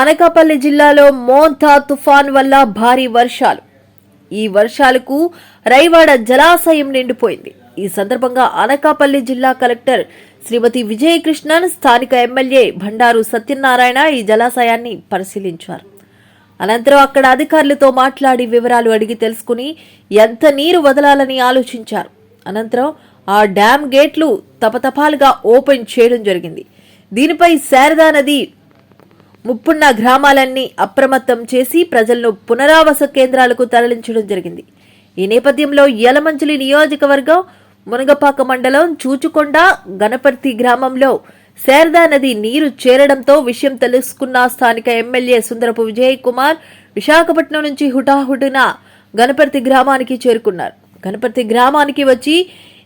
అనకాపల్లి జిల్లాలో మోంతా తుఫాన్ వల్ల భారీ వర్షాలు. ఈ వర్షాలకు రైవాడ జలాశయం నిండిపోయింది. ఈ సందర్భంగా అనకాపల్లి జిల్లా కలెక్టర్ శ్రీమతి విజయకృష్ణన్ స్థానిక ఎమ్మెల్యే భండారు సత్యనారాయణ ఈ జలాశయాన్ని పరిశీలించారు. అనంతరం అక్కడ అధికారులతో మాట్లాడి వివరాలు అడిగి తెలుసుకుని ఎంత నీరు వదలాలని ఆలోచించారు. అనంతరం ఆ డ్యామ్ గేట్లు తపతపాలుగా ఓపెన్ చేయడం జరిగింది. దీనిపై శారదా నది ముప్పున్న గ్రామాలన్నీ అప్రమత్తం చేసి ప్రజలను పునరావాస కేంద్రాలకు తరలించడం జరిగింది. ఈ నేపథ్యంలో యలమంచిలి నియోజకవర్గం మునగపాక మండలం చూచుకొండ గణపతి గ్రామంలో శారదా నది నీరు చేరడంతో విషయం తెలుసుకున్న స్థానిక ఎమ్మెల్యే సుందరపు విజయ్ కుమార్ విశాఖపట్నం నుంచి హుటాహుటిన గణపర్తి గ్రామానికి చేరుకున్నారు. గణపతి గ్రామానికి వచ్చి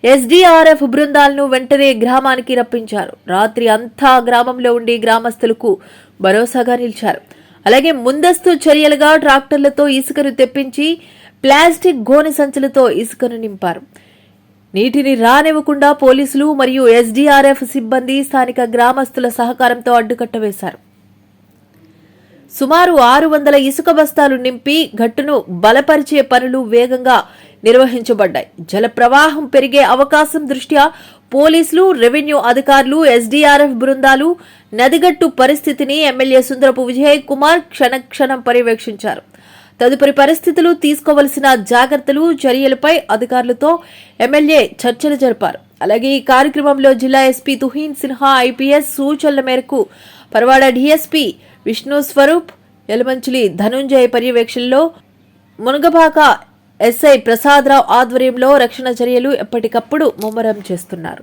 ఎస్డీఆర్ఎఫ్ బృందాలను వెంటనే గ్రామానికి రప్పించారు. రాత్రి అంతా గ్రామంలో ఉండి గ్రామస్తులకు భరోసాగా నిలిచారు. అలాగే ముందస్తు చర్యలుగా ట్రాక్టర్లతో ఇసుకను తెప్పించి ప్లాస్టిక్ గోనె సంచులతో ఇసుకను నింపారు. నీటిని రానివ్వకుండా పోలీసులు మరియు ఎస్డీఆర్ఎఫ్ సిబ్బంది స్థానిక గ్రామస్తుల సహకారంతో అడ్డుకట్ట వేశారు. సుమారు ఆరు వందల ఇసుక బస్తాలు నింపి గట్టును బలపరిచే పనులు వేగంగా నిర్వహించబడ్డాయి. జల ప్రవాహం పెరిగే అవకాశం దృష్ట్యా పోలీసులు రెవెన్యూ అధికారులు ఎస్డీఆర్ఎఫ్ బృందాలు నదిగట్టు పరిస్థితిని ఎమ్మెల్యే సుందరపు విజయ్ కుమార్ క్షణక్షణం పర్యవేక్షించారు. తదుపరి పరిస్థితులు తీసుకోవలసిన జాగ్రత్తలు చర్యలపై అధికారులతో ఎమ్మెల్యే చర్చలు జరిపారు. అలాగే ఈ కార్యక్రమంలో జిల్లా ఎస్పీ తుహీన్ సిన్హా ఐపీఎస్ సూచనల మేరకు పరవాడ డీఎస్పీ విష్ణు స్వరూప్ యలమంచిలి ధనుంజయ్ పర్యవేక్షణలో మునగపాక ఎస్ఐ ప్రసాదరావు ఆధ్వర్యంలో రక్షణ చర్యలు ఎప్పటికప్పుడు ముమ్మరం చేస్తున్నారు.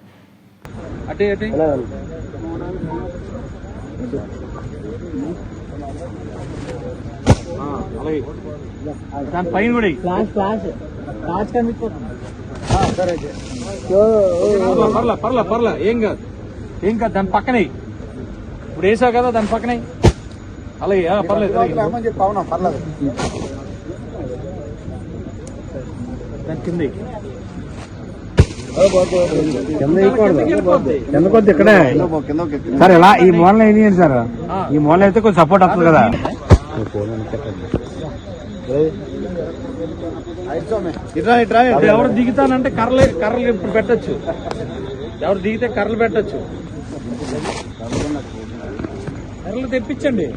పర్లా పర్లా పర్లా పర్లా. ఏం కాదు. ఏం కాదు దాని పక్కనే. ఇప్పుడు వేసావు కదా దాని పక్కనే. అలాగే పర్లేదు. దాని కింద. కింద కొద్ది ఇక్కడే. సార్ ఇలా ఈ మూలన ఏం సార్. ఈ మూలన అయితే కొంచెం సపోర్ట్ వస్తుంది కదా. ఇప్పుడు ఎవరు దిగుతానంటే కర్రలు కర్రలు ఇప్పుడు పెట్టచ్చు. ఎవరు దిగితే కర్రలు పెట్టచ్చు. కర్రలు తెప్పించండి.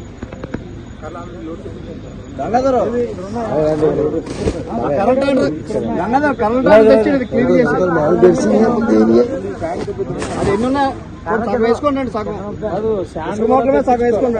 వేసుకోండి సగం కాదు శాండ్ మోటార్ సగం వేసుకోండి